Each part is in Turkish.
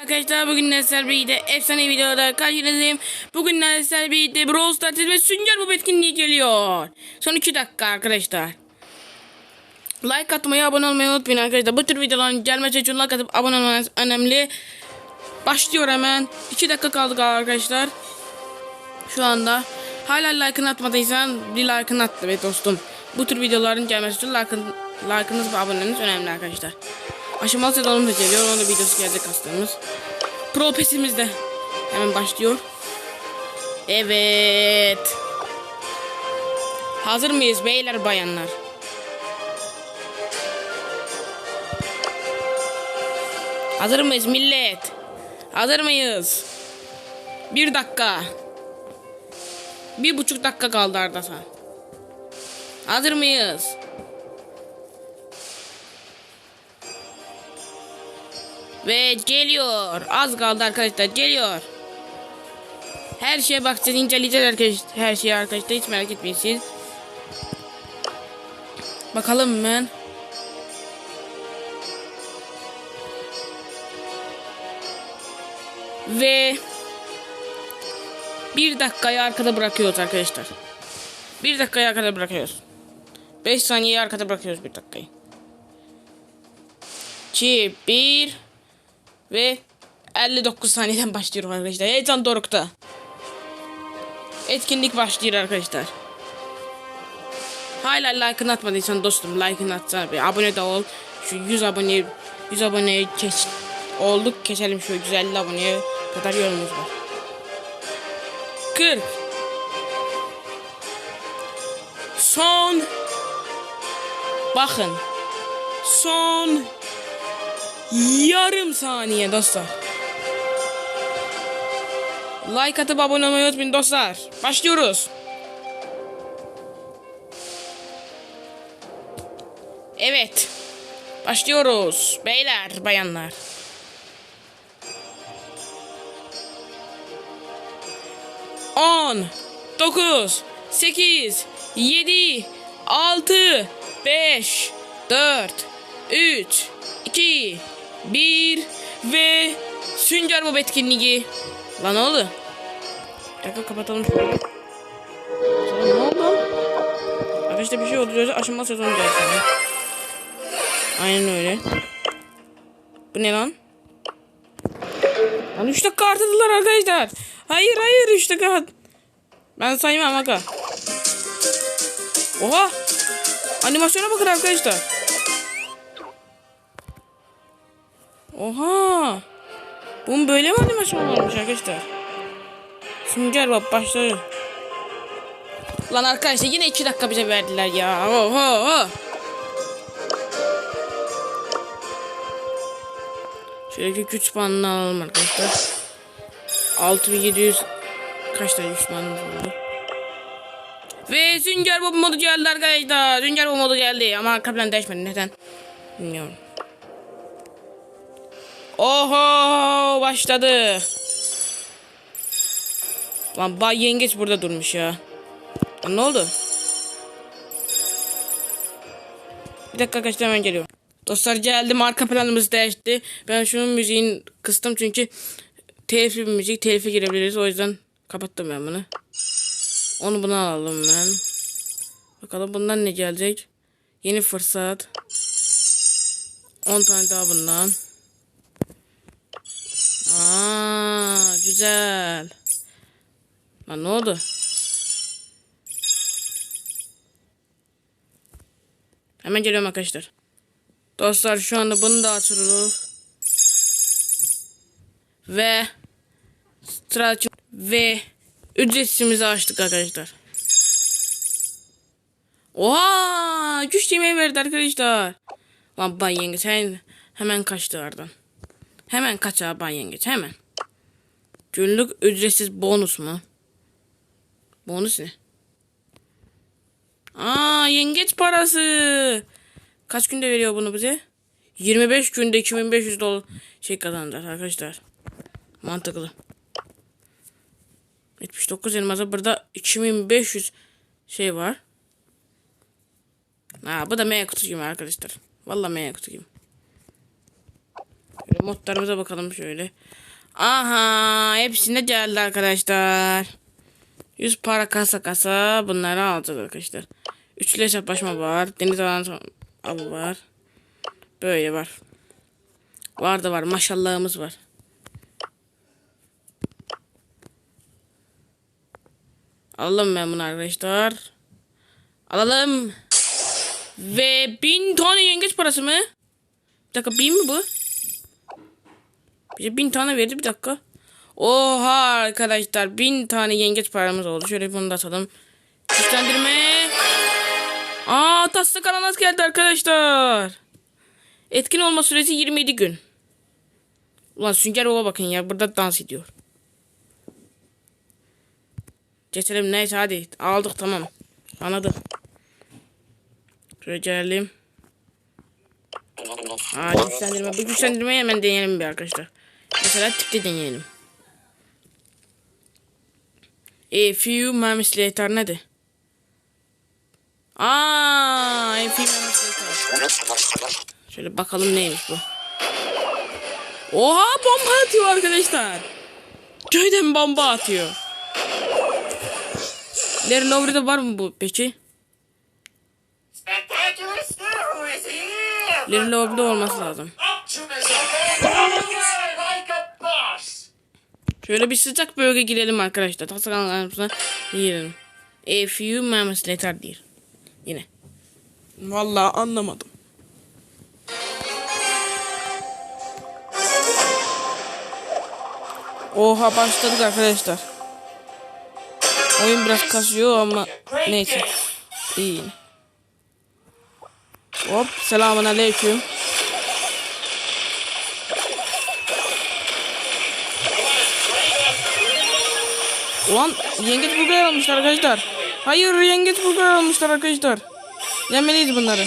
Arkadaşlar bugün Nesler Bey'de efsane videoda karşınızdayım. Bugün Nesler Bey'de Brawl Stars ve Sünger bu etkinliği geliyor. Son 2 dakika arkadaşlar. Like atmayı, abone olmayı unutmayın arkadaşlar. Bu tür videoların gelmesi için like atıp abone olmanız önemli. Başlıyor hemen. 2 dakika kaldı arkadaşlar. Şu anda. Hala like'ını atmadıysan bir like'ını at be dostum. Bu tür videoların gelmesi için like'ın, like'ınız ve aboneniz önemli arkadaşlar. Aşamalı sezonumuz da geliyor. Onun da videosu gelecek hastamız. Pro pesimiz de hemen başlıyor. Evet. Hazır mıyız beyler bayanlar? Hazır mıyız millet? Hazır mıyız? Bir dakika. Bir buçuk dakika kaldı Ardasa. Hazır mıyız? Ve geliyor. Az kaldı arkadaşlar. Geliyor. Her şeye bakacağız. inceleyeceğiz arkadaşlar. Her şeyi arkadaşlar. Hiç merak etmeyin siz. Bakalım ben. Ve bir dakikayı arkada bırakıyoruz arkadaşlar. Bir dakikayı arkada bırakıyoruz. 5 saniyeyi arkada bırakıyoruz bir dakikayı. 2, 1 ve 59 saniyeden başlıyor arkadaşlar. Heyecan dorukta. Etkinlik başlıyor arkadaşlar. Hala like'ını atmadıysan dostum like'ını atsana bir abone de ol. Şu 100 abone 100 aboneye geç olduk geçelim şu 150 aboneye kadar yolumuz var. 40 Son Bakın Son Yarım saniye dostlar. Like atıp abone olmayı unutmayın dostlar. Başlıyoruz. Evet. Başlıyoruz. Beyler bayanlar. On, dokuz, sekiz, yedi, altı, beş, dört, üç, iki, bir ve Sünger Bob etkinliği. Lan ne oldu? Dakika kapatalım. Sana ne oldu? Arkadaşlar bir şey oldu. Aşama sezonu gelsin. Aynen öyle. Bu ne lan? Lan 3 dakika artırdılar arkadaşlar. Hayır hayır 3 dakika. Ben saymam aga. Oha. Animasyona bakın arkadaşlar. Oha. Bunun böyle mi animasyon olmuş arkadaşlar? Sünger Bob başladı. Lan arkadaşlar yine 2 dakika bize verdiler ya. Oha. Şöyle güç puanını alalım arkadaşlar. 6700 kaç tane güç puanımız oldu? Ve Sünger Bob modu geldi arkadaşlar. Sünger Bob modu geldi ama arka plan değişmedi. Neden? Bilmiyorum. Oho başladı. Lan Bay Yengeç burada durmuş ya. Lan ne oldu? Bir dakika arkadaşlar hemen geliyor. Dostlar geldim arka planımız değişti. Ben şunun müziğini kıstım çünkü telifli bir müzik telife girebiliriz. O yüzden kapattım ben bunu. Onu buna alalım ben. Bakalım bundan ne gelecek. Yeni fırsat. 10 tane daha bundan. Aa, güzel. Lan ne oldu? Hemen geliyorum arkadaşlar. Dostlar şu anda bunu da açıyoruz. Ve strateji ve ücretsizimizi açtık arkadaşlar. Oha! Güç yemeği verdi arkadaşlar. Lan Bay Yengeç sen hemen kaçtı oradan. Hemen kaç abi Bay Yengeç hemen. Günlük ücretsiz bonus mu? Bonus ne? Aa yengeç parası. Kaç günde veriyor bunu bize? 25 günde 2500 dolar şey kazanacağız arkadaşlar. Mantıklı. 79 elmasa burada 2500 şey var. Ha bu da mega kutu gibi arkadaşlar. Vallahi mega kutu gibi. Modlarımıza bakalım şöyle. Aha hepsine geldi arkadaşlar. 100 para kasa kasa bunları alacağız arkadaşlar. Üçlü hesaplaşma var. Deniz alan avı var. Böyle var. Var da var. Maşallahımız var. Alalım ben bunu arkadaşlar. Alalım. Ve bin tane yengeç parası mı? Bir dakika bin mi bu? Bize bin tane verdi bir dakika. Oha arkadaşlar bin tane yengeç paramız oldu. Şöyle bunu da atalım. Güçlendirme. Aa tasla kananas geldi arkadaşlar. Etkin olma süresi 27 gün. Ulan Sünger Baba bakın ya burada dans ediyor. Geçelim neyse hadi aldık tamam. Anladım. Şöyle gelelim. Aa güçlendirme. Bu güçlendirmeyi hemen deneyelim bir arkadaşlar. Mesela tıklı deneyelim. A few moments later nedir? Aa, a few moments later. Şöyle bakalım neymiş bu. Oha bomba atıyor arkadaşlar. Köyden bomba atıyor. Larry Lowry'de var mı bu peki? Larry Lowry'de olması lazım. Optimism! like a boss! Şöyle bir sıcak bölge girelim arkadaşlar. Tasarlanlarımızına girelim. A few moments later diyor. Yine. Vallahi anlamadım. Oha başladık arkadaşlar. Oyun biraz kasıyor ama neyse. İyi. Hop selamun aleyküm. Ulan yengeç bulgar almışlar arkadaşlar. Hayır yengeç bulgar almışlar arkadaşlar. Yemeliyiz bunları.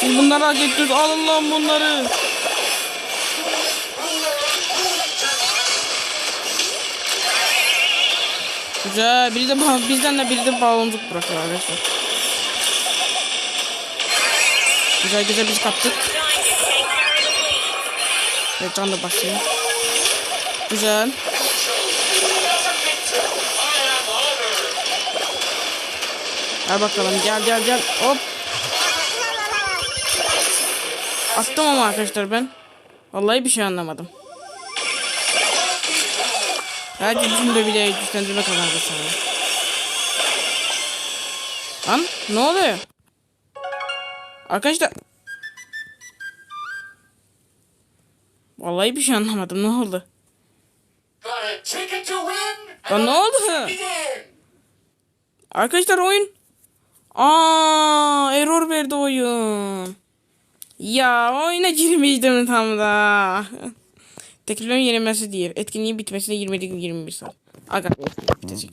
Siz bunları hak ettiniz. Alın lan bunları. Güzel. Biri de bizden de biri de bağımlılık bırakıyor arkadaşlar. Güzel güzel biz kaptık. Ve can da basıyor. Güzel. Gel bakalım gel gel gel. Hop. Attım ama arkadaşlar ben. Vallahi bir şey anlamadım. Belki bizim de bile güçlendirme kazandı sana. Lan ne oluyor? Arkadaşlar. Vallahi bir şey anlamadım. Ne oldu? Got a ticket to win? Lan ne oldu? Arkadaşlar oyun. Aa, error verdi oyun. Ya oyuna girmiştim tam da. Tekliflerin yenilmesi değil. Etkinliğin bitmesine 20 gün 21 saat. Aga bitecek.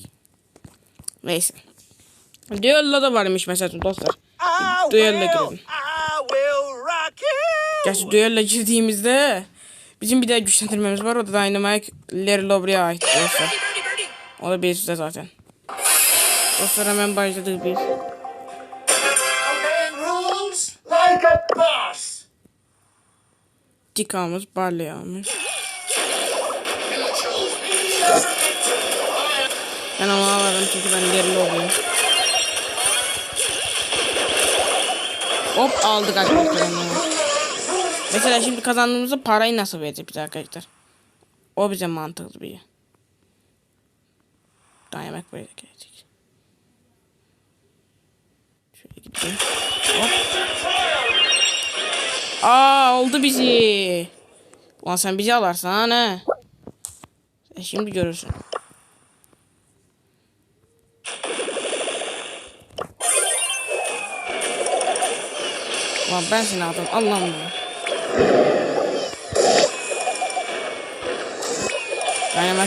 Neyse. Düello da varmış mesela dostlar. Will, girelim. Gerçi düello girdiğimizde bizim bir daha güçlendirmemiz var. O da Dynamite Larry Lowry'e ait dostlar. O da bir size zaten. Dostlar hemen başladık biz. Obeying rules like a boss! Dik almış, Barley almış. Ben onu alırım çünkü ben Larry Lowry'yim. Hop aldık arkadaşlar onu. Mesela şimdi kazandığımızda parayı nasıl verecek bize arkadaşlar? O bize mantıklı bir. Daha yemek böyle gelecek. Şöyle gidelim. Hop. Aa oldu bizi. Ulan sen bizi alarsan ha? Sen şimdi görürsün. Ulan ben seni aldım. Allah'ım ya.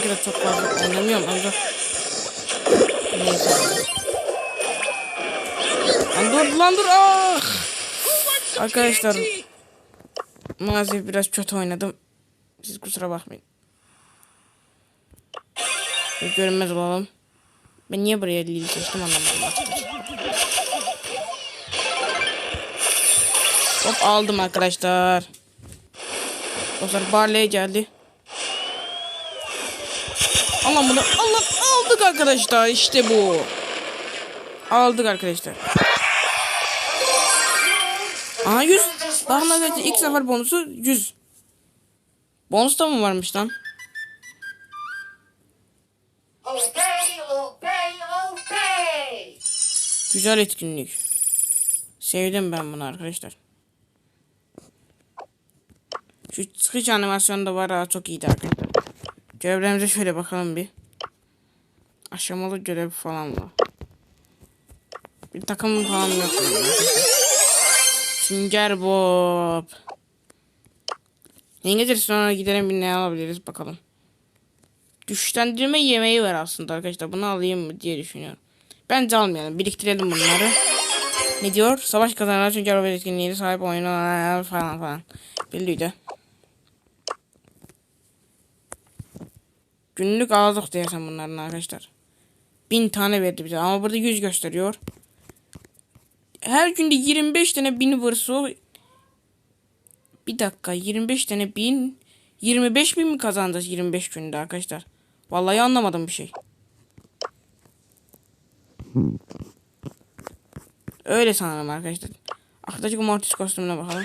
De çok fazla oynamıyorum ancak. Neyse. Lan dur lan dur. Ah! Arkadaşlar maalesef biraz kötü oynadım. Siz kusura bakmayın. Görünmez olalım. Ben niye buraya Lili seçtim anlamadım artık. Hop aldım arkadaşlar. Dostlar Barley geldi. Allah bunu Allah aldık arkadaşlar işte bu. Aldık arkadaşlar. Aa 100. Bakın arkadaşlar ilk sefer bonusu 100. Bonus da mı varmış lan? Güzel etkinlik. Sevdim ben bunu arkadaşlar. Şu sıkıç animasyonu da var ha çok iyiydi arkadaşlar. Görevlerimize şöyle bakalım bir. Aşamalı görev falan var. Bir takım falan yok. Sünger Bob. Yengeç sonra gidelim bir ne alabiliriz bakalım. Güçlendirme yemeği var aslında arkadaşlar. Bunu alayım mı diye düşünüyorum. Bence almayalım. Biriktirelim bunları. Ne diyor? Savaş kazananlar çünkü araba etkinliğine sahip oyunlar falan falan. Belliydi. Günlük aldık diyesem bunların arkadaşlar. Bin tane verdi bize ama burada 100 gösteriyor. Her günde 25 tane bin vursa bir dakika 25 tane bin 25 bin mi kazanacağız 25 günde arkadaşlar? Vallahi anlamadım bir şey. Öyle sanırım arkadaşlar. Arkadaşlar Mortis kostümüne bakalım.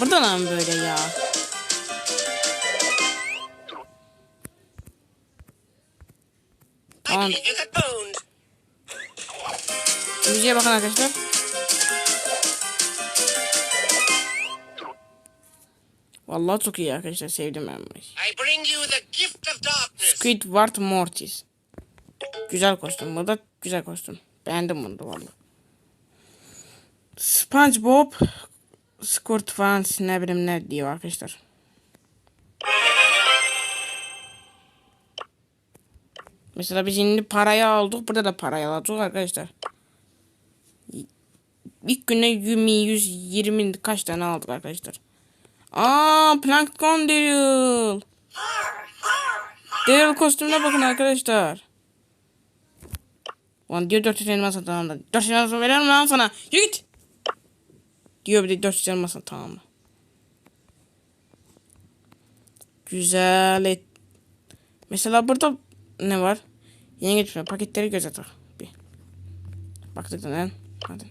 Burada da mı böyle ya? Tamam. Müziğe bakın arkadaşlar. Vallahi çok iyi arkadaşlar. Sevdim ben bunu. Squidward Mortis. Güzel kostüm. Bu da güzel kostüm. Beğendim bunu da vallahi. SpongeBob SquidWard ne bileyim ne diyor arkadaşlar. Mesela biz şimdi parayı aldık. Burada da parayı alacağız arkadaşlar. İlk güne 20, 120 kaç tane aldık arkadaşlar. Aa Plankton Daryl. Daryl kostümüne bakın arkadaşlar. Ulan diyor 400 elmas aldı. 400 elmas veririm lan sana. Git. Diyor bir de 400 elmas aldı. Güzel et. Mesela burada ne var? Yeni geçme paketleri göz atar. Bir. Baktık neden? Hadi.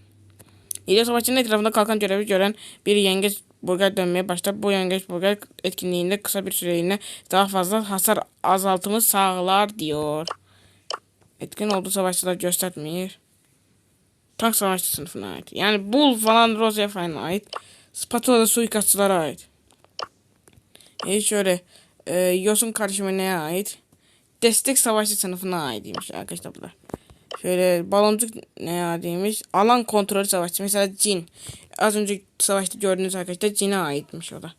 İlyas Savaşçı'nın etrafında kalkan görevi gören bir yengeç burger dönmeye başlar. Bu yengeç burger etkinliğinde kısa bir süreliğine daha fazla hasar azaltımı sağlar diyor. Etkin olduğu savaşçılar göstermiyor. Tank savaşçı sınıfına ait. Yani Bull falan falan ait. Spatula da suikastçılara ait. E şöyle e, Yosun karışımı neye ait? Destek savaşçı sınıfına aitmiş arkadaşlar bunlar. Şöyle baloncuk ne aitmiş? Alan kontrolü savaşçı. Mesela Jin. Az önce savaşta gördüğünüz arkadaşlar Jin'e aitmiş o da.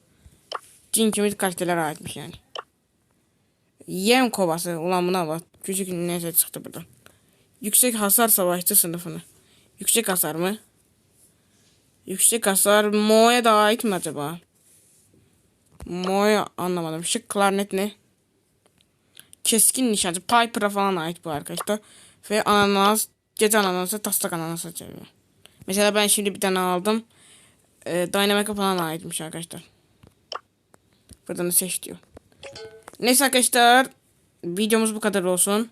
Jin kimi karakterlere aitmiş yani. Yem kovası. Ulan buna bak. Küçük neyse çıktı buradan. Yüksek hasar savaşçı sınıfını. Yüksek hasar mı? Yüksek hasar Mo'ya da ait mi acaba? Mo'ya anlamadım. Şık klarnet ne? Keskin nişancı. Piper'a falan ait bu arkadaşlar. Ve ananas. Gece ananası taslak ananası çeviriyor. Mesela ben şimdi bir tane aldım. Ee, Dynamic'a falan aitmiş arkadaşlar. Buradan seç diyor. Neyse arkadaşlar. Videomuz bu kadar olsun.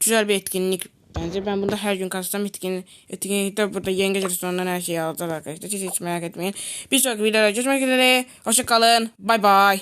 Güzel bir etkinlik. Bence ben bunda her gün kastam etkinlik. Etkinlikte burada yengeç restoranından her şeyi alacağız arkadaşlar. Siz hiç merak etmeyin. Bir sonraki videoda görüşmek üzere. Hoşçakalın. Bay bay.